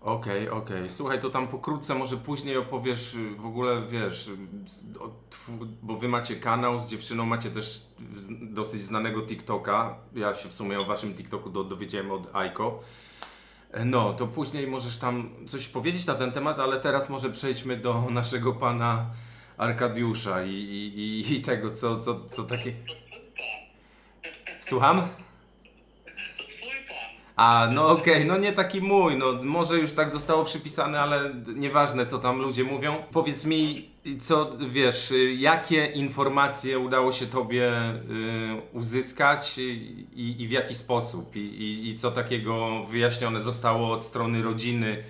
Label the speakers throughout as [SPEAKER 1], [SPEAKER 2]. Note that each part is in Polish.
[SPEAKER 1] Okej, okej. Słuchaj, to tam pokrótce może później opowiesz y, w ogóle, wiesz, y, bo wy macie kanał z dziewczyną, macie też dosyć znanego TikToka. Ja się w sumie o waszym TikToku do, dowiedziałem od Aiko. E, No, to później możesz tam coś powiedzieć na ten temat, ale teraz może przejdźmy do naszego pana Arkadiusza i, i, i tego, co, co, co takie... Słucham? A, no okej, no nie taki mój, no może już tak zostało przypisane, ale nieważne co tam ludzie mówią. Powiedz mi, co wiesz, y, jakie informacje udało się tobie y, uzyskać i, i w jaki sposób? I, i, I co takiego wyjaśnione zostało od strony rodziny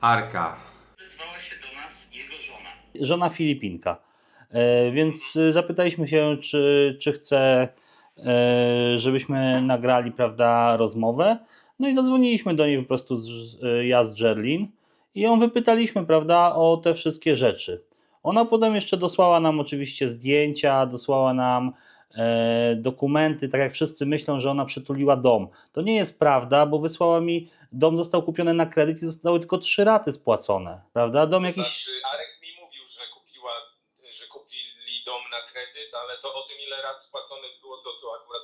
[SPEAKER 1] Arka?
[SPEAKER 2] Wezwała się do nas jego żona.
[SPEAKER 3] żona Filipinka. E, Więc e, zapytaliśmy się, czy, czy chce, e, żebyśmy nagrali prawda, rozmowę. No i zadzwoniliśmy do niej po prostu z, e, ja z Jerlin i ją wypytaliśmy prawda, o te wszystkie rzeczy. Ona potem jeszcze dosłała nam oczywiście zdjęcia, dosłała nam e, dokumenty, tak jak wszyscy myślą, że ona przytuliła dom. To nie jest prawda, bo wysłała mi, dom został kupiony na kredyt i zostały tylko trzy raty spłacone, prawda? Dom jakiś...
[SPEAKER 1] Znaczy, Arek mi mówił, że kupiła, że kupili dom na kredyt, ale to o tym ile rat spłaconych było, to, to akurat nie wspomniał.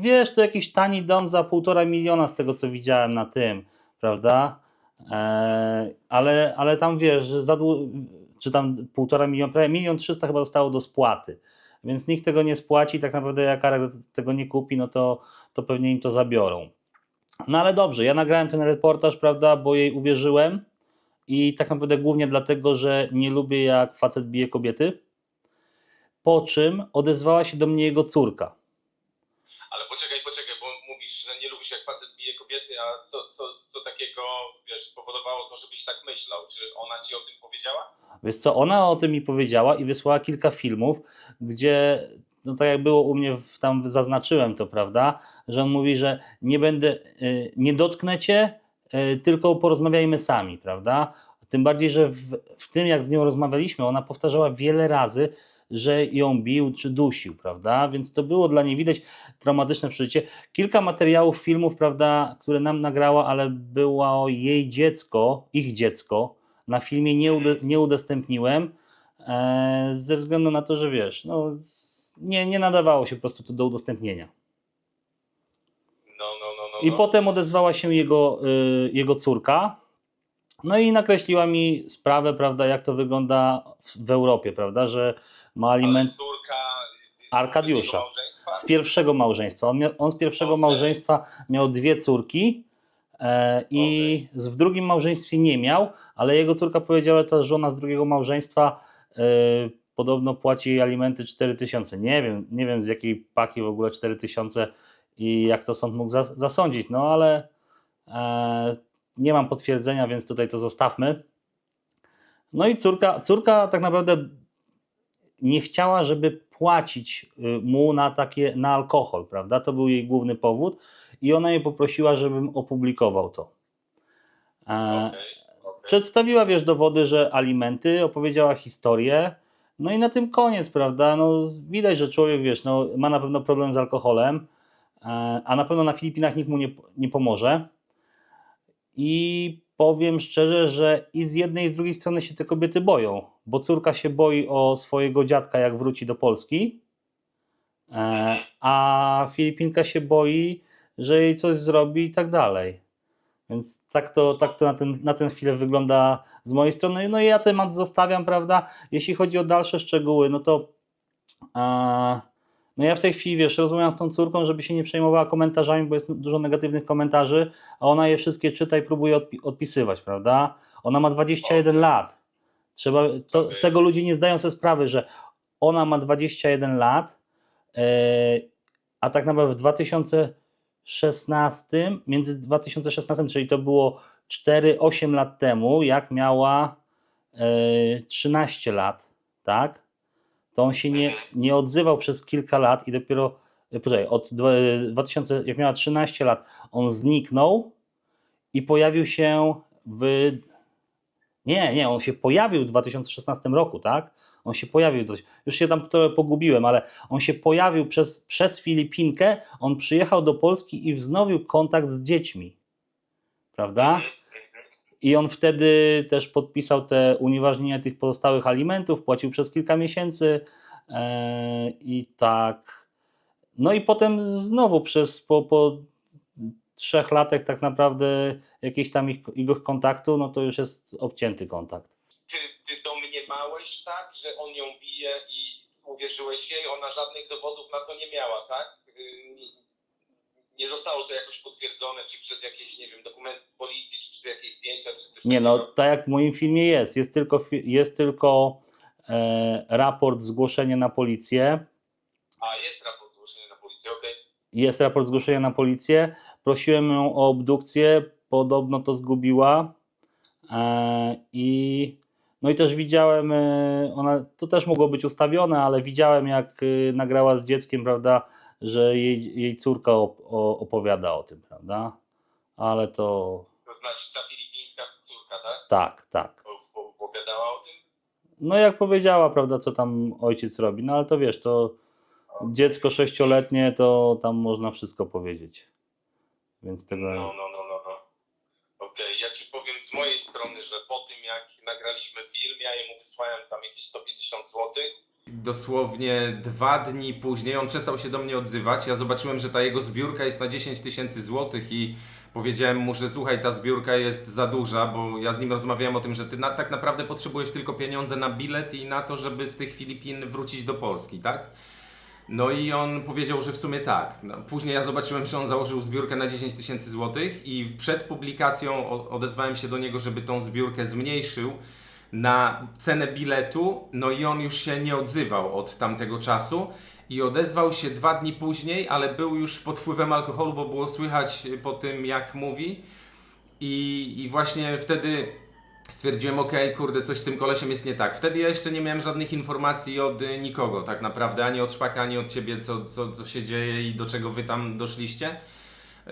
[SPEAKER 3] Wiesz, to jakiś tani dom za półtora miliona z tego co widziałem na tym, prawda? Eee, ale, ale tam wiesz, za dłu- czy tam półtora miliona, prawie milion trzysta chyba zostało do spłaty. Więc nikt tego nie spłaci, tak naprawdę jak Arek tego nie kupi, no to, to pewnie im to zabiorą. No ale dobrze, ja nagrałem ten reportaż, prawda, bo jej uwierzyłem i tak naprawdę głównie dlatego, że nie lubię jak facet bije kobiety. Po czym odezwała się do mnie jego córka.
[SPEAKER 1] Ale poczekaj, poczekaj, bo mówisz, że nie lubisz jak facet bije kobiety, a co, co, co takiego, wiesz, spowodowało to, żebyś tak myślał? Czy ona ci o tym powiedziała?
[SPEAKER 3] Wiesz co, ona o tym mi powiedziała i wysłała kilka filmów, gdzie, no tak jak było u mnie, w, tam zaznaczyłem to, prawda, że on mówi, że nie będę, y, nie dotknę cię, y, tylko porozmawiajmy sami, prawda? Tym bardziej, że w, w tym, jak z nią rozmawialiśmy, ona powtarzała wiele razy, że ją bił czy dusił, prawda? Więc to było dla niej widać traumatyczne przeżycie. Kilka materiałów, filmów, prawda, które nam nagrała, ale było jej dziecko, ich dziecko, na filmie nie, ude, nie udostępniłem e, ze względu na to, że wiesz, no, nie, nie nadawało się po prostu to do udostępnienia.
[SPEAKER 1] No, no, no, no.
[SPEAKER 3] I
[SPEAKER 1] no.
[SPEAKER 3] potem odezwała się jego, y, jego córka, no i nakreśliła mi sprawę, prawda, jak to wygląda w, w Europie, prawda, że ma aliment Arkadiusza. z pierwszego małżeństwa. On, on z pierwszego małżeństwa miał dwie córki e, i z, w drugim małżeństwie nie miał, ale jego córka powiedziała, to żona z drugiego małżeństwa e, podobno płaci jej alimenty 4000. Nie wiem, nie wiem z jakiej paki w ogóle 4000 i jak to sąd mógł za, zasądzić, no ale e, nie mam potwierdzenia, więc tutaj to zostawmy. No i córka, córka tak naprawdę nie chciała, żeby płacić y, mu na takie, na alkohol, prawda? To był jej główny powód i ona mnie poprosiła, żebym opublikował to. E,
[SPEAKER 1] Okej, okej.
[SPEAKER 3] Przedstawiła, wiesz, dowody, że alimenty, opowiedziała historię, no i na tym koniec, prawda? No, widać, że człowiek, wiesz, no, ma na pewno problem z alkoholem, e, a na pewno na Filipinach nikt mu nie, nie pomoże. I powiem szczerze, że i z jednej i z drugiej strony się te kobiety boją, bo córka się boi o swojego dziadka, jak wróci do Polski, e, a Filipinka się boi, że jej coś zrobi i tak dalej. Więc tak to, tak to na, ten, na tę chwilę wygląda z mojej strony. No i ja temat zostawiam, prawda? Jeśli chodzi o dalsze szczegóły, no to e, no ja w tej chwili, wiesz, rozmawiam z tą córką, żeby się nie przejmowała komentarzami, bo jest dużo negatywnych komentarzy, a ona je wszystkie czyta i próbuje odpi- odpisywać, prawda? Ona ma 21 lat. Trzeba, to,
[SPEAKER 1] Okej.
[SPEAKER 3] tego ludzie nie zdają sobie sprawy, że ona ma 21 lat, e, a tak naprawdę w 2016, między 2016, czyli to było 4-8 lat temu, jak miała e, 13 lat, tak? To on się nie, nie odzywał przez kilka lat i dopiero, e, poczekaj, od dwa- 2000, jak miała 13 lat, on zniknął i pojawił się w. Nie, nie, on się pojawił w 2016 roku, tak? On się pojawił, już się tam trochę pogubiłem, ale on się pojawił przez, przez Filipinkę, on przyjechał do Polski i wznowił kontakt z dziećmi, prawda? I on wtedy też podpisał te unieważnienie tych pozostałych alimentów, płacił przez kilka miesięcy e, i tak. No i potem znowu przez po, po trzech latach tak naprawdę jakiejś tam ich, ich kontaktu, no to już jest obcięty kontakt.
[SPEAKER 4] Ty, ty domniemałeś tak, że on ją bije i uwierzyłeś jej, ona żadnych dowodów na to nie miała, tak? Nie, zostało to jakoś potwierdzone, czy przez jakieś, nie wiem, dokumenty z policji, czy przez jakieś zdjęcia, czy coś
[SPEAKER 3] Nie no,
[SPEAKER 4] takiego?
[SPEAKER 3] tak jak w moim filmie jest, jest tylko, fi- jest tylko e, raport, zgłoszenie na policję,
[SPEAKER 4] A, jest raport zgłoszenia na policję, okej.
[SPEAKER 3] jest raport zgłoszenia na policję. Prosiłem ją o obdukcję, podobno to zgubiła. E, I no i też widziałem, e, ona to też mogło być ustawione, ale widziałem jak e, nagrała z dzieckiem, prawda, że jej, jej córka op, o, opowiada o tym, prawda? Ale to
[SPEAKER 4] To znaczy ta filipińska córka, tak?
[SPEAKER 3] tak, tak.
[SPEAKER 4] O- Opowiadała o tym?
[SPEAKER 3] No jak powiedziała, prawda, co tam ojciec robi, no ale to wiesz, to dziecko sześcioletnie, to tam można wszystko powiedzieć. Więc tego...
[SPEAKER 4] No, no, no, no. no. Okej, ja ci powiem z mojej strony, że po tym jak nagraliśmy film, ja jemu wysłałem tam jakieś 150 złotych.
[SPEAKER 1] Dosłownie dwa dni później on przestał się do mnie odzywać. Ja zobaczyłem, że ta jego zbiórka jest na 10 tysięcy złotych i powiedziałem mu, że słuchaj, ta zbiórka jest za duża, bo ja z nim rozmawiałem o tym, że ty na, tak naprawdę potrzebujesz tylko pieniądze na bilet i na to, żeby z tych Filipin wrócić do Polski, tak? No i on powiedział, że w sumie tak. No, później ja zobaczyłem, że on założył zbiórkę na 10 tysięcy złotych i przed publikacją odezwałem się do niego, żeby tą zbiórkę zmniejszył na cenę biletu, no i on już się nie odzywał od tamtego czasu i odezwał się dwa dni później, ale był już pod wpływem alkoholu, bo było słychać po tym jak mówi i, i właśnie wtedy stwierdziłem, okej, kurde, coś z tym kolesiem jest nie tak. Wtedy ja jeszcze nie miałem żadnych informacji od nikogo, tak naprawdę, ani od Szpaka, ani od Ciebie, co, co, co się dzieje i do czego Wy tam doszliście.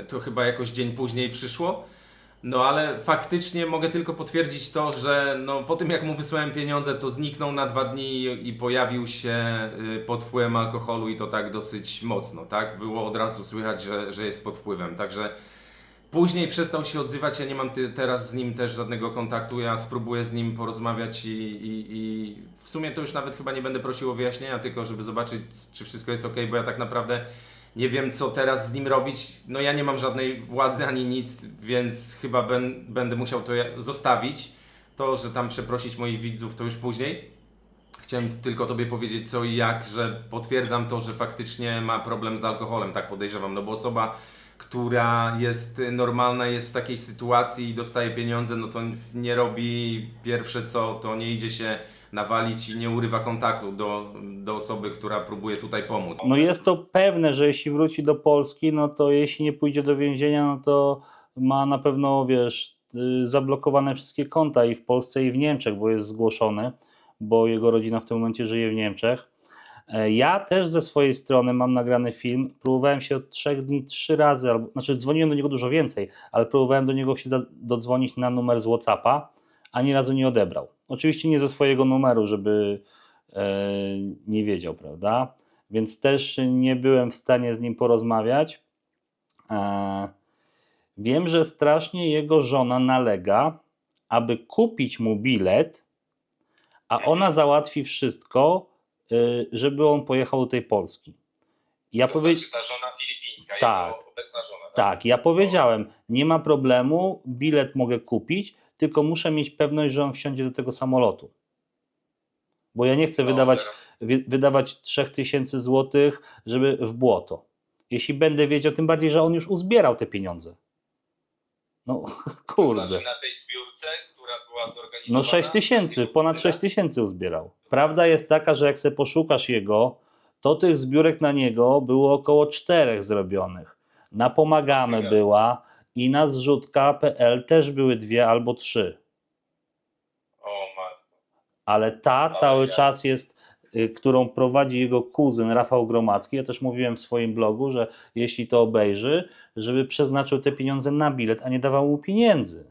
[SPEAKER 1] To chyba jakoś dzień później przyszło. No ale faktycznie mogę tylko potwierdzić to, że no, po tym jak mu wysłałem pieniądze, to zniknął na dwa dni i- pojawił się y, pod wpływem alkoholu i to tak dosyć mocno, tak? Było od razu słychać, że, że jest pod wpływem, także później przestał się odzywać, ja nie mam ty, teraz z nim też żadnego kontaktu, ja spróbuję z nim porozmawiać i, i, i w sumie to już nawet chyba nie będę prosił o wyjaśnienia, tylko żeby zobaczyć, czy wszystko jest ok, bo ja tak naprawdę nie wiem, co teraz z nim robić. No ja nie mam żadnej władzy ani nic, więc chyba ben, będę musiał to zostawić. To, że tam przeprosić moich widzów, to już później. Chciałem tylko Tobie powiedzieć co i jak, że potwierdzam to, że faktycznie ma problem z alkoholem, tak podejrzewam, no bo osoba, która jest normalna, jest w takiej sytuacji i dostaje pieniądze, no to nie robi pierwsze co, to nie idzie się nawalić i nie urywa kontaktu do, do osoby, która próbuje tutaj pomóc.
[SPEAKER 3] No jest to pewne, że jeśli wróci do Polski, no to jeśli nie pójdzie do więzienia, no to ma na pewno, wiesz, y, zablokowane wszystkie konta i w Polsce i w Niemczech, bo jest zgłoszony, bo jego rodzina w tym momencie żyje w Niemczech. E, Ja też ze swojej strony mam nagrany film. Próbowałem się od trzech dni trzy razy, albo, znaczy dzwoniłem do niego dużo więcej, ale próbowałem do niego się do, dodzwonić na numer z Whatsappa, ani razu nie odebrał. Oczywiście nie ze swojego numeru, żeby e, nie wiedział, prawda? Więc też nie byłem w stanie z nim porozmawiać. E, wiem, że strasznie jego żona nalega, aby kupić mu bilet, a ona załatwi wszystko, e, żeby on pojechał do tej Polski. Ja
[SPEAKER 4] to
[SPEAKER 3] powie...
[SPEAKER 4] znaczy ta żona filipińska,
[SPEAKER 3] Tak.
[SPEAKER 4] jego obecna żona, tak?
[SPEAKER 3] Tak, ja powiedziałem, nie ma problemu, bilet mogę kupić, tylko muszę mieć pewność, że on wsiądzie do tego samolotu. Bo ja nie chcę
[SPEAKER 4] No,
[SPEAKER 3] wydawać, wy, wydawać 3000 złotych, żeby w błoto. Jeśli będę wiedział, tym bardziej, że on już uzbierał te pieniądze. No, kurde.
[SPEAKER 4] znaczy na tej zbiórce, która była zorganizowana...
[SPEAKER 3] No 6 tysięcy, ponad 6 tysięcy uzbierał. Prawda jest taka, że jak sobie poszukasz jego, to tych zbiórek na niego było około czterech zrobionych. Na Pomagamy była i na zrzutka.pl też były dwie albo trzy.
[SPEAKER 4] O matko.
[SPEAKER 3] Ale ta cały
[SPEAKER 4] ja-
[SPEAKER 3] czas jest, y, którą prowadzi jego kuzyn Rafał Gromacki. Ja też mówiłem w swoim blogu, że jeśli to obejrzy, żeby przeznaczył te pieniądze na bilet, a nie dawał mu pieniędzy.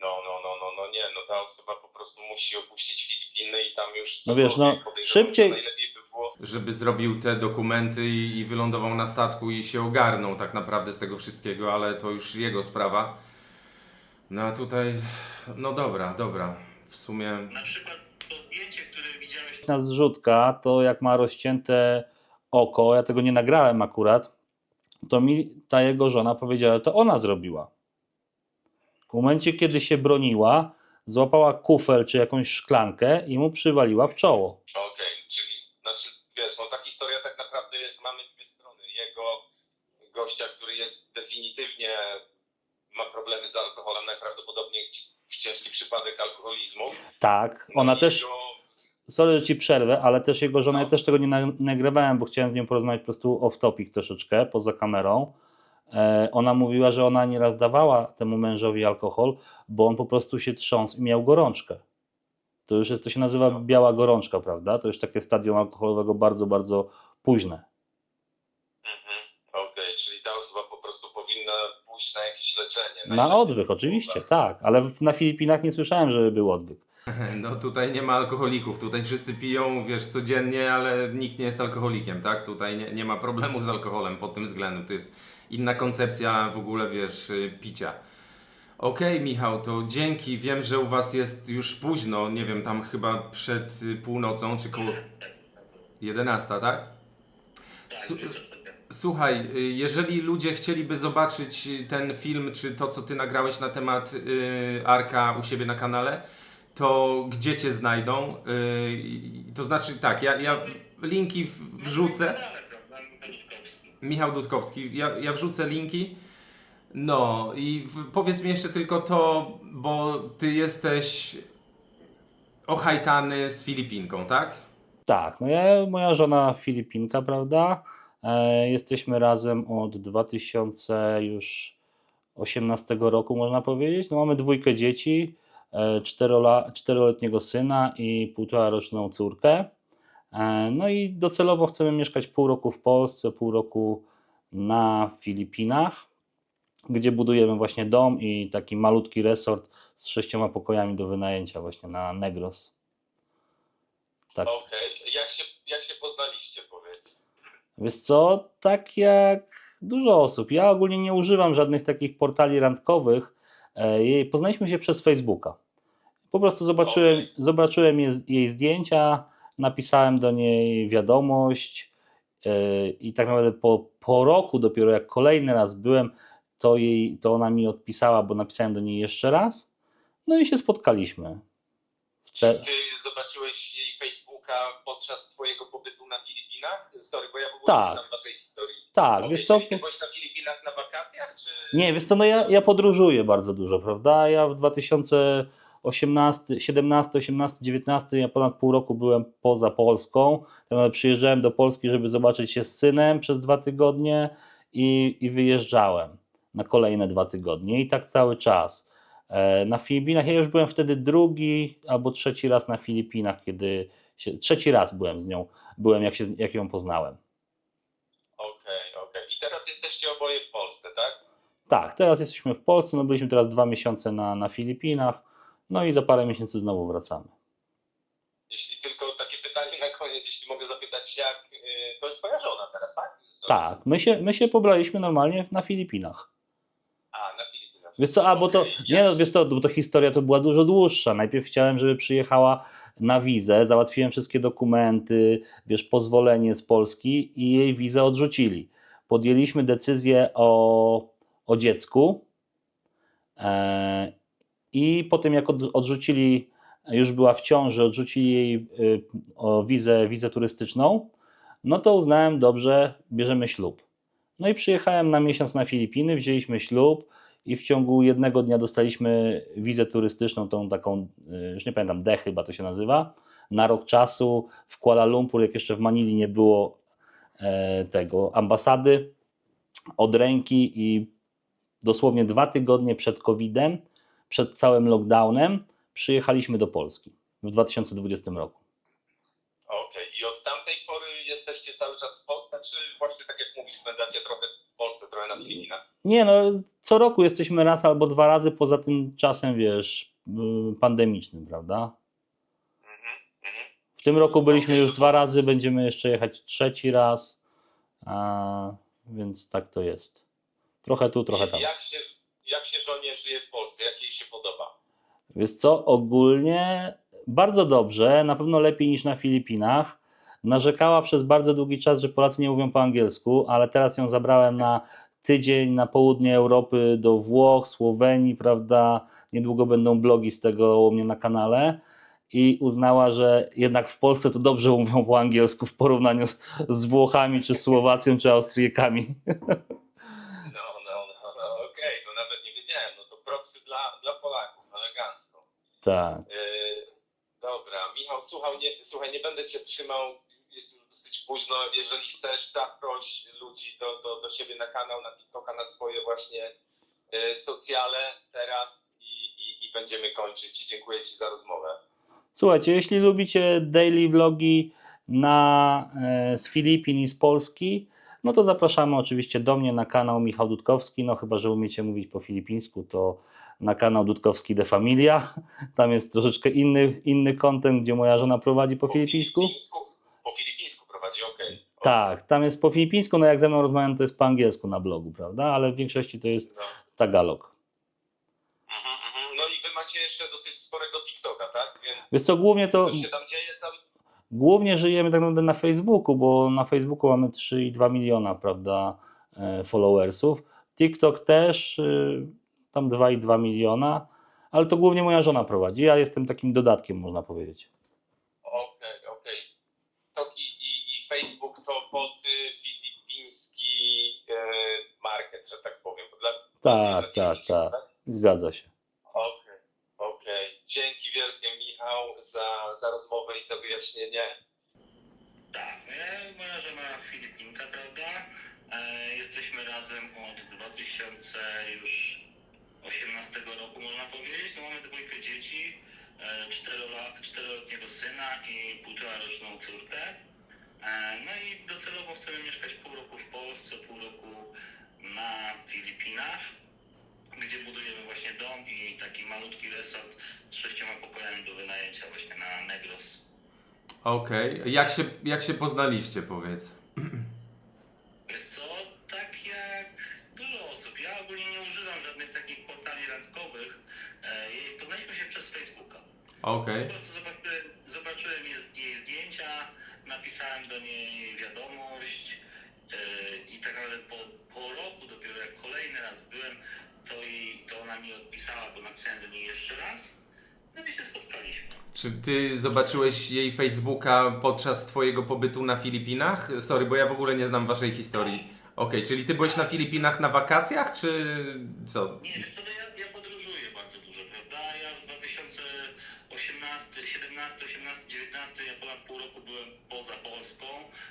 [SPEAKER 4] No, no, no, no, no nie, no ta osoba po prostu musi opuścić Filipiny i tam już...
[SPEAKER 3] No wiesz, no, szybciej-
[SPEAKER 4] że Najlepiej by było...
[SPEAKER 1] żeby zrobił te dokumenty i, i wylądował na statku i się ogarnął tak naprawdę z tego wszystkiego, ale to już jego sprawa. No a tutaj, no dobra, dobra. W sumie,
[SPEAKER 2] Na przykład to zdjęcie, które widziałeś
[SPEAKER 3] Na zrzutka, to jak ma rozcięte oko, ja tego nie nagrałem akurat, to mi ta jego żona powiedziała, że to ona zrobiła. W momencie, kiedy się broniła, złapała kufel czy jakąś szklankę i mu przywaliła w czoło.
[SPEAKER 4] Okej, czyli znaczy wiesz, no ta historia tak naprawdę jest, mamy dwie strony. Jego gościa, który jest definitywnie ma problemy z alkoholem, najprawdopodobniej w ciężki przypadek alkoholizmu.
[SPEAKER 3] Tak,
[SPEAKER 4] No
[SPEAKER 3] ona
[SPEAKER 4] i
[SPEAKER 3] też,
[SPEAKER 4] Jego,
[SPEAKER 3] sorry, że ci przerwę, ale też jego żona,
[SPEAKER 4] No.
[SPEAKER 3] ja też tego nie na- nagrywałem, bo chciałem z nią porozmawiać po prostu off topic troszeczkę, poza kamerą. E, ona mówiła, że ona nieraz dawała temu mężowi alkohol, bo on po prostu się trząsł i miał gorączkę. To już jest, to się nazywa
[SPEAKER 4] No.
[SPEAKER 3] biała gorączka, prawda? To już takie stadium alkoholowego bardzo, bardzo późne.
[SPEAKER 4] mhm, okej, czyli ta osoba po prostu powinna pójść na jakieś leczenie.
[SPEAKER 3] Na odwyk, oczywiście, tak, ale na Filipinach nie słyszałem, żeby był odwyk.
[SPEAKER 1] no tutaj nie ma alkoholików, tutaj wszyscy piją, wiesz, codziennie, ale nikt nie jest alkoholikiem, tak? Tutaj nie, nie ma problemu z alkoholem pod tym względem, to jest inna koncepcja w ogóle, wiesz, y, picia. Okej, Michał, to dzięki. Wiem, że u Was jest już późno, nie wiem, tam chyba przed y, północą, czy koło 11, tak?
[SPEAKER 2] tak,
[SPEAKER 1] Su-. Słuchaj, y, jeżeli ludzie chcieliby zobaczyć y, ten film, czy to, co ty nagrałeś na temat y, Arka u siebie na kanale, to gdzie cię znajdą? To znaczy tak, ja, ja linki wrzucę. Michał Dudkowski, ja, ja wrzucę linki. No i powiedz mi jeszcze tylko to, bo ty jesteś ochajtany z Filipinką, tak?
[SPEAKER 3] Tak, no ja, moja żona Filipinka, prawda? E, jesteśmy razem od 2000 już 18 roku, można powiedzieć. No mamy dwójkę dzieci, e, czteroletniego syna i półtora roczną córkę. E, no i docelowo chcemy mieszkać pół roku w Polsce, pół roku na Filipinach, gdzie budujemy właśnie dom i taki malutki resort z sześcioma pokojami do wynajęcia właśnie na Negros. Tak.
[SPEAKER 4] Okej, jak, się, jak się poznaliście?
[SPEAKER 3] Wiesz co, tak jak dużo osób. Ja ogólnie nie używam żadnych takich portali randkowych. E, Poznaliśmy się przez Facebooka. Po prostu zobaczyłem, zobaczyłem jej, zdjęcia, napisałem do niej wiadomość e, i tak naprawdę po, po roku dopiero jak kolejny raz byłem, to, jej, to ona mi odpisała, bo napisałem do niej jeszcze raz. No i się spotkaliśmy.
[SPEAKER 4] Czy ty zobaczyłeś jej Podczas twojego pobytu na Filipinach? Sorry, bo ja w ogóle
[SPEAKER 3] Tak.
[SPEAKER 4] nie znam waszej historii.
[SPEAKER 3] Tak, wiesz co?
[SPEAKER 4] Ty byłeś na Filipinach na wakacjach, czy...
[SPEAKER 3] Nie, wiesz co, no ja, ja podróżuję bardzo dużo, prawda? Ja w 2018, 17, 18, 19, ja ponad pół roku byłem poza Polską. Przyjeżdżałem do Polski, żeby zobaczyć się z synem przez dwa tygodnie i, i wyjeżdżałem na kolejne dwa tygodnie i tak cały czas. E, Na Filipinach, ja już byłem wtedy drugi albo trzeci raz na Filipinach, kiedy trzeci raz byłem z nią, byłem jak, się, jak ją poznałem.
[SPEAKER 4] Okej, okej. I teraz jesteście oboje w Polsce, tak?
[SPEAKER 3] Tak, teraz jesteśmy w Polsce, no byliśmy teraz dwa miesiące na, na Filipinach, no i za parę miesięcy znowu wracamy.
[SPEAKER 4] Jeśli tylko takie pytanie na koniec, jeśli mogę zapytać, jak... y, To jest twoja żona teraz, tak?
[SPEAKER 3] Tak, my się, my się pobraliśmy normalnie na Filipinach.
[SPEAKER 4] A, na Filipinach.
[SPEAKER 3] Wiesz co, a bo to, nie no, wiesz to, bo to historia to była dużo dłuższa. Najpierw chciałem, żeby przyjechała na wizę, załatwiłem wszystkie dokumenty, wiesz, pozwolenie z Polski i jej wizę odrzucili. Podjęliśmy decyzję o, o dziecku e, i po tym jak od, odrzucili, już była w ciąży, odrzucili jej y, o wizę, wizę turystyczną, no to uznałem, dobrze, bierzemy ślub. No i przyjechałem na miesiąc na Filipiny, wzięliśmy ślub i w ciągu jednego dnia dostaliśmy wizę turystyczną, tą taką, y, już nie pamiętam, D chyba to się nazywa, na rok czasu w Kuala Lumpur, jak jeszcze w Manili nie było e, tego ambasady, od ręki i dosłownie dwa tygodnie przed COVID-em, przed całym lockdownem, przyjechaliśmy do Polski w 2020 roku.
[SPEAKER 4] Okej, i od tamtej pory jesteście cały czas w Polsce, czy właśnie tak jak mówisz, spędzacie trochę Polsce, trochę na Filipinach?
[SPEAKER 3] Nie no, co roku jesteśmy raz albo dwa razy poza tym czasem, wiesz, y, pandemicznym, prawda?
[SPEAKER 4] Mhm, mhm.
[SPEAKER 3] W tym roku byliśmy już dwa razy, będziemy jeszcze jechać trzeci raz, a, więc tak to jest. Trochę tu, trochę tam.
[SPEAKER 4] Jak się, jak się żonie żyje w Polsce? Jak jej się podoba?
[SPEAKER 5] Wiesz co, ogólnie bardzo dobrze, na pewno lepiej niż na Filipinach. Narzekała przez bardzo długi czas, że Polacy nie mówią po angielsku, ale teraz ją zabrałem na tydzień na południe Europy do Włoch, Słowenii, prawda? Niedługo będą blogi z tego u mnie na kanale. I uznała, że jednak w Polsce to dobrze mówią po angielsku w porównaniu z, Włochami, czy Słowacją, czy Austriakami.
[SPEAKER 4] No, no, no, no okej, to nawet nie wiedziałem. No to propsy dla, dla Polaków, elegancko.
[SPEAKER 5] Tak.
[SPEAKER 4] Yy, dobra, Michał, słuchaj nie, słuchaj, nie będę cię trzymał, dosyć późno. Jeżeli chcesz, zaproś ludzi do, do, do siebie na kanał, na TikToka, na swoje właśnie yy, socjale teraz i, i, i będziemy kończyć. I dziękuję Ci za rozmowę.
[SPEAKER 5] Słuchajcie, jeśli lubicie daily vlogi na, e, z Filipin i z Polski, no to zapraszamy oczywiście do mnie na kanał Michał Dudkowski. No chyba, że umiecie mówić po filipińsku, to na kanał Dudkowski de Familia. Tam jest troszeczkę inny, inny content, gdzie moja żona prowadzi po filipińsku.
[SPEAKER 4] Po filipińsku prowadzi, okej.
[SPEAKER 5] Tak, tam jest po filipińsku, no jak ze mną rozmawiam, to jest po angielsku na blogu, prawda? Ale w większości to jest
[SPEAKER 4] No.
[SPEAKER 5] tagalog.
[SPEAKER 4] Mhm, mhm. no i Wy macie jeszcze dosyć sporego TikToka, tak? Więc
[SPEAKER 5] Wiesz co, głównie to...
[SPEAKER 4] się tam dzieje cały
[SPEAKER 5] Głównie żyjemy tak naprawdę na Facebooku, bo na Facebooku mamy 3,2 miliona, prawda, e, followersów. TikTok też, y, tam 2,2 miliona, ale to głównie moja żona prowadzi. Ja jestem takim dodatkiem, można powiedzieć.
[SPEAKER 4] Okej, okej. Toki i, i Facebook to pod y, filipiński y, market, że tak powiem. To dla,
[SPEAKER 5] Tak, tak, tak. Zgadza się.
[SPEAKER 4] Okej, okej. Dzięki wielkie Michał za, za rozmowę i za wyjaśnienie.
[SPEAKER 3] Tak, ja, moja żona Filipinka, prawda? E, jesteśmy razem od 2000 już 18 roku, można powiedzieć. No, mamy dwójkę dzieci, e, czteroletniego syna i półtora roczną córkę. E, no i docelowo chcemy mieszkać pół roku w Polsce, pół roku na Filipinach, gdzie budujemy właśnie dom i taki malutki resort z sześcioma pokojami do wynajęcia właśnie na Negros.
[SPEAKER 1] Okej. Jak, się, jak się poznaliście, powiedz?
[SPEAKER 3] Wiesz co, tak jak dużo osób. Ja ogólnie nie używam żadnych takich portali randkowych. E, i poznaliśmy się przez Facebooka.
[SPEAKER 1] Okej.
[SPEAKER 3] Po prostu zobaczyłem, zobaczyłem jej, jej zdjęcia, napisałem do niej wiadomość e, i tak naprawdę po, po roku dopiero jak kolejny raz byłem, to, i, to ona mi odpisała, bo napisałem do niej jeszcze raz. No i się spotkaliśmy.
[SPEAKER 1] Czy ty zobaczyłeś jej Facebooka podczas twojego pobytu na Filipinach? Sorry, bo ja w ogóle nie znam waszej historii. Okej, czyli ty byłeś na Filipinach na wakacjach, czy co?
[SPEAKER 3] Nie, wiesz co, to ja, ja podróżuję bardzo dużo, prawda? Ja w 2018, 17, 18, 19, ja ponad pół roku byłem poza Polską.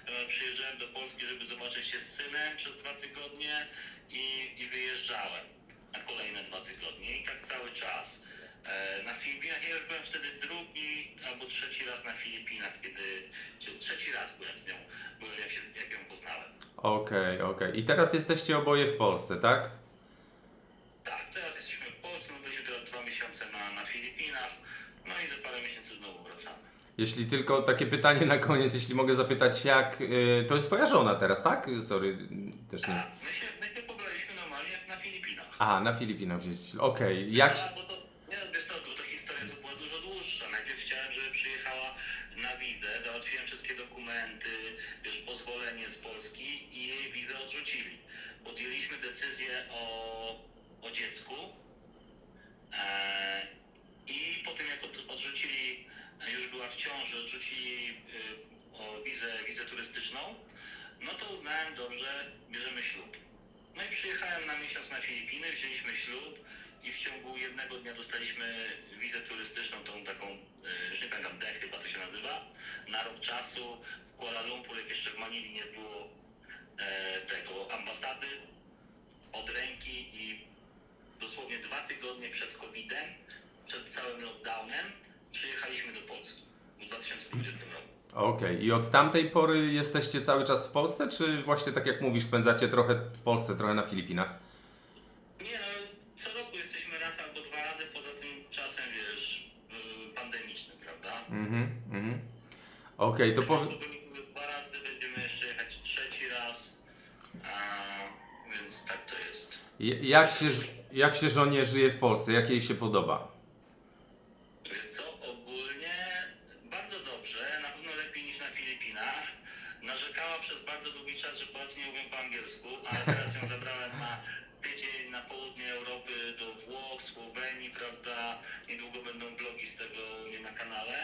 [SPEAKER 3] E, Przyjeżdżałem do Polski, żeby zobaczyć się z synem przez dwa tygodnie i, i wyjeżdżałem na kolejne dwa tygodnie i tak cały czas. E, Na Filipinach, ja już byłem wtedy drugi albo trzeci raz na Filipinach, kiedy, trzeci raz byłem z nią, byłem jak, się, jak ją poznałem.
[SPEAKER 1] Okej, okej. I teraz jesteście oboje w Polsce, tak?
[SPEAKER 3] Tak, teraz jesteśmy w Polsce, byliśmy teraz dwa miesiące na, na Filipinach, no i za parę miesięcy znowu wracamy.
[SPEAKER 1] Jeśli tylko takie pytanie na koniec, jeśli mogę zapytać, jak. y, to jest twoja żona teraz, tak? Sorry, też nie.
[SPEAKER 3] A, my się, my się pobraliśmy normalnie na Filipinach.
[SPEAKER 1] Aha, na Filipinach gdzieś. Okej, jak.
[SPEAKER 3] A, bo to, nie, wiesz, to, bo to historia to była dużo dłuższa. Najpierw chciałem, żeby przyjechała na wizę, załatwiłem wszystkie dokumenty, już pozwolenie z Polski i jej wizę odrzucili. Podjęliśmy decyzję o, o dziecku e, i po tym jak od, odrzucili, e, już była w ciąży, odrzucili y, o wizę, wizę turystyczną, no to uznałem dobrze, bierzemy ślub. No i przyjechałem na miesiąc na Filipiny, wzięliśmy ślub i w jednego dnia dostaliśmy wizę turystyczną, tą taką, e, już nie pamiętam, D chyba to się nazywa, na rok czasu w Kuala Lumpur, jak jeszcze w Manili nie było e, tego ambasady od ręki i dosłownie dwa tygodnie przed COVID-em, przed całym lockdownem, przyjechaliśmy do Polski w 2020 roku.
[SPEAKER 1] Okej, i od tamtej pory jesteście cały czas w Polsce, czy właśnie tak jak mówisz, spędzacie trochę w Polsce, trochę na Filipinach? Mhm, mhm. Okej, to powie...
[SPEAKER 3] Byliśmy dwa razy, będziemy jeszcze jechać trzeci raz, a, więc tak to jest.
[SPEAKER 1] J- Jak się, ż- Jak się żonie żyje w Polsce? Jak jej się podoba?
[SPEAKER 2] Wiesz co, ogólnie bardzo dobrze, na pewno lepiej niż na Filipinach. Narzekała przez bardzo długi czas, że Polacy nie mówią po angielsku, ale teraz ją zabrałem na na południe Europy do Włoch, Słowenii, prawda? Niedługo będą vlogi z tego u mnie na kanale.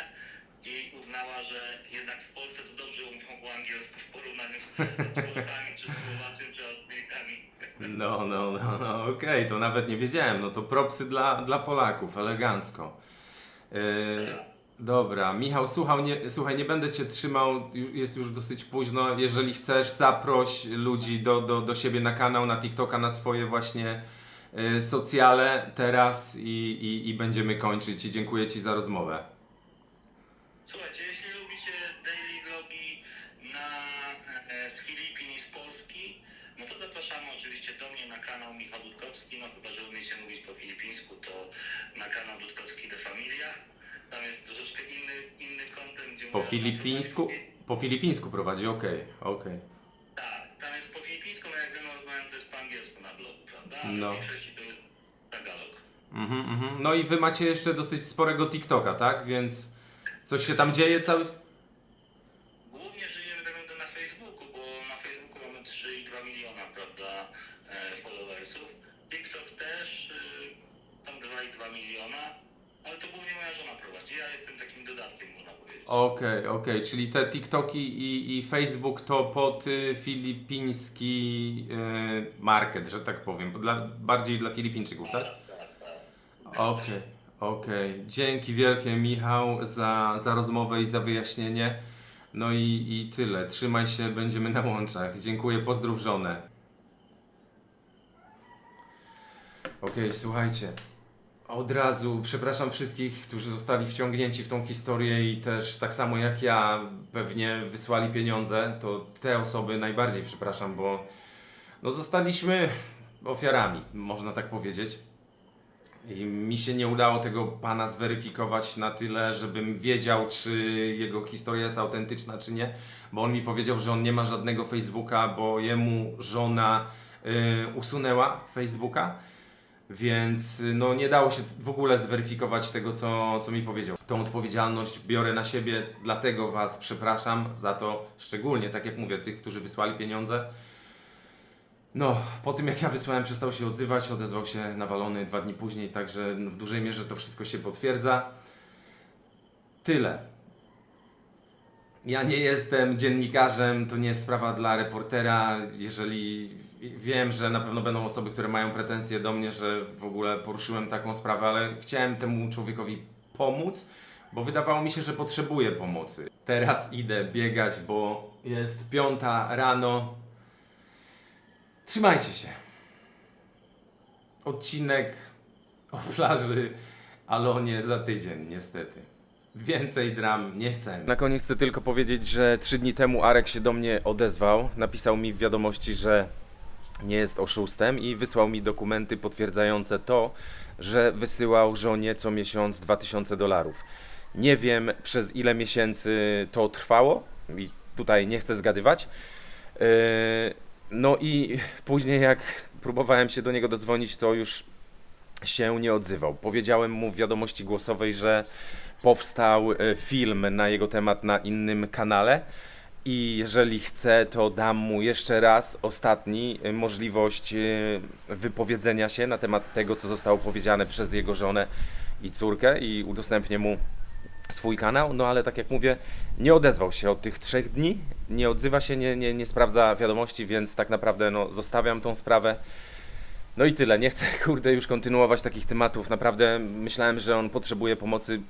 [SPEAKER 2] I uznała, że jednak w Polsce to dobrze mówią po angielsku w porównaniu z Polakami, czy Słowakami, czy.
[SPEAKER 1] No, no, no, no okej, to nawet nie wiedziałem. No to propsy dla, dla Polaków, elegancko. Yy, dobra, Michał, słuchał, nie, słuchaj, nie będę Cię trzymał, jest już dosyć późno. Jeżeli chcesz, zaproś ludzi do, do, do siebie na kanał, na TikToka, na swoje właśnie yy, socjale teraz i, i, i będziemy kończyć. I dziękuję Ci za rozmowę.
[SPEAKER 2] Słuchajcie, jeśli lubicie daily vlogi na, e, z Filipin i z Polski, no to zapraszamy oczywiście do mnie na kanał Michał Dudkowski, no chyba, że umiecie mówić po filipińsku, to na kanał Dudkowski de Familia. Tam jest troszeczkę inny, inny content, gdzie
[SPEAKER 1] Po
[SPEAKER 2] mówię
[SPEAKER 1] filipińsku? Po filipińsku prowadzi, okej, okej.
[SPEAKER 2] Tak, tam jest po filipińsku, no jak ze mną rozmawiam, to jest po angielsku na blogu, prawda? A
[SPEAKER 1] No.
[SPEAKER 2] w większości to jest Tagalog.
[SPEAKER 1] Mhm, mhm. No i wy macie jeszcze dosyć sporego TikToka, tak? Więc coś się tam dzieje cały. Okej, okej, czyli te TikToki i, i Facebook to pod filipiński y, market, że tak powiem, dla, bardziej dla Filipińczyków, tak? Okej, okej. Dzięki wielkie Michał za, za rozmowę i za wyjaśnienie. No i, i tyle. Trzymaj się, będziemy na łączach. Dziękuję, pozdrów żonę. Okej, słuchajcie. Od razu przepraszam wszystkich, którzy zostali wciągnięci w tą historię i też tak samo jak ja pewnie wysłali pieniądze, to te osoby najbardziej przepraszam, bo no zostaliśmy ofiarami, można tak powiedzieć. I mi się nie udało tego pana zweryfikować na tyle, żebym wiedział, czy jego historia jest autentyczna, czy nie, bo on mi powiedział, że on nie ma żadnego Facebooka, bo jemu żona y, usunęła Facebooka. Więc no, nie dało się w ogóle zweryfikować tego, co, co mi powiedział. Tą odpowiedzialność biorę na siebie, dlatego Was przepraszam za to, szczególnie, tak jak mówię, tych, którzy wysłali pieniądze. No, po tym jak ja wysłałem, przestał się odzywać, odezwał się nawalony dwa dni później, także w dużej mierze to wszystko się potwierdza. Tyle. Ja nie jestem dziennikarzem, to nie jest sprawa dla reportera. Jeżeli wiem, że na pewno będą osoby, które mają pretensje do mnie, że w ogóle poruszyłem taką sprawę, ale chciałem temu człowiekowi pomóc, bo wydawało mi się, że potrzebuję pomocy. Teraz idę biegać, bo jest piąta rano. Trzymajcie się. Odcinek o plaży Alonie za tydzień, niestety. Więcej dram nie chcę. Na koniec chcę tylko powiedzieć, że trzy dni temu Arek się do mnie odezwał. Napisał mi w wiadomości, że nie jest oszustem i wysłał mi dokumenty potwierdzające to, że wysyłał żonie co miesiąc 2000 dolarów. Nie wiem przez ile miesięcy to trwało i tutaj nie chcę zgadywać. Yy, No i później jak próbowałem się do niego dodzwonić, to już się nie odzywał. Powiedziałem mu w wiadomości głosowej, że powstał e, film na jego temat na innym kanale i jeżeli chce, to dam mu jeszcze raz, ostatni, e, możliwość e, wypowiedzenia się na temat tego, co zostało powiedziane przez jego żonę i córkę i udostępnię mu swój kanał, no ale tak jak mówię, nie odezwał się od tych trzech dni, nie odzywa się, nie, nie, nie sprawdza wiadomości, więc tak naprawdę no, zostawiam tą sprawę. No i tyle, nie chcę kurde już kontynuować takich tematów, naprawdę myślałem, że on potrzebuje pomocy,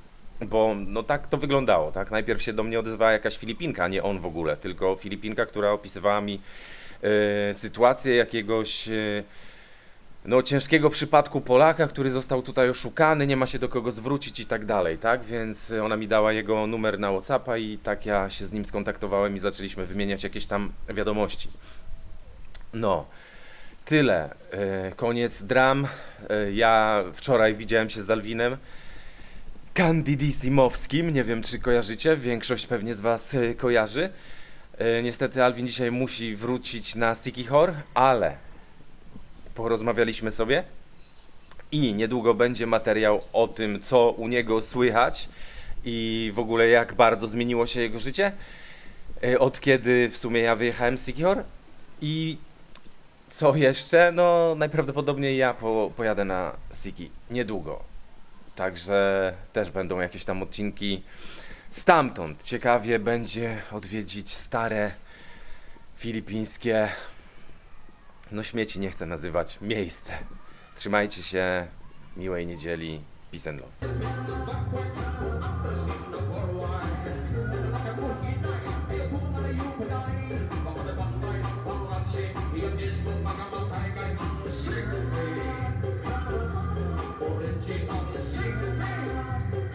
[SPEAKER 1] bo no tak to wyglądało, tak? Najpierw się do mnie odezwała jakaś Filipinka, nie on w ogóle, tylko Filipinka, która opisywała mi e, sytuację jakiegoś e, no, ciężkiego przypadku Polaka, który został tutaj oszukany, nie ma się do kogo zwrócić i tak dalej, tak? Więc ona mi dała jego numer na Whatsappa i tak ja się z nim skontaktowałem i zaczęliśmy wymieniać jakieś tam wiadomości. No, tyle. E, koniec dram. Ja wczoraj widziałem się z Alwinem Candidisimowskim, nie wiem czy kojarzycie, większość pewnie z Was e, kojarzy. E, niestety Alwin dzisiaj musi wrócić na Sikihor, ale porozmawialiśmy sobie I niedługo będzie materiał o tym, co u niego słychać i w ogóle jak bardzo zmieniło się jego życie. e, Od kiedy w sumie ja wyjechałem z Sikior. I co jeszcze? No najprawdopodobniej ja po, pojadę na Siki niedługo. Także też będą jakieś tam odcinki stamtąd. Ciekawie będzie odwiedzić stare filipińskie, no śmieci nie chcę nazywać, miejsce. Trzymajcie się, miłej niedzieli, peace and love.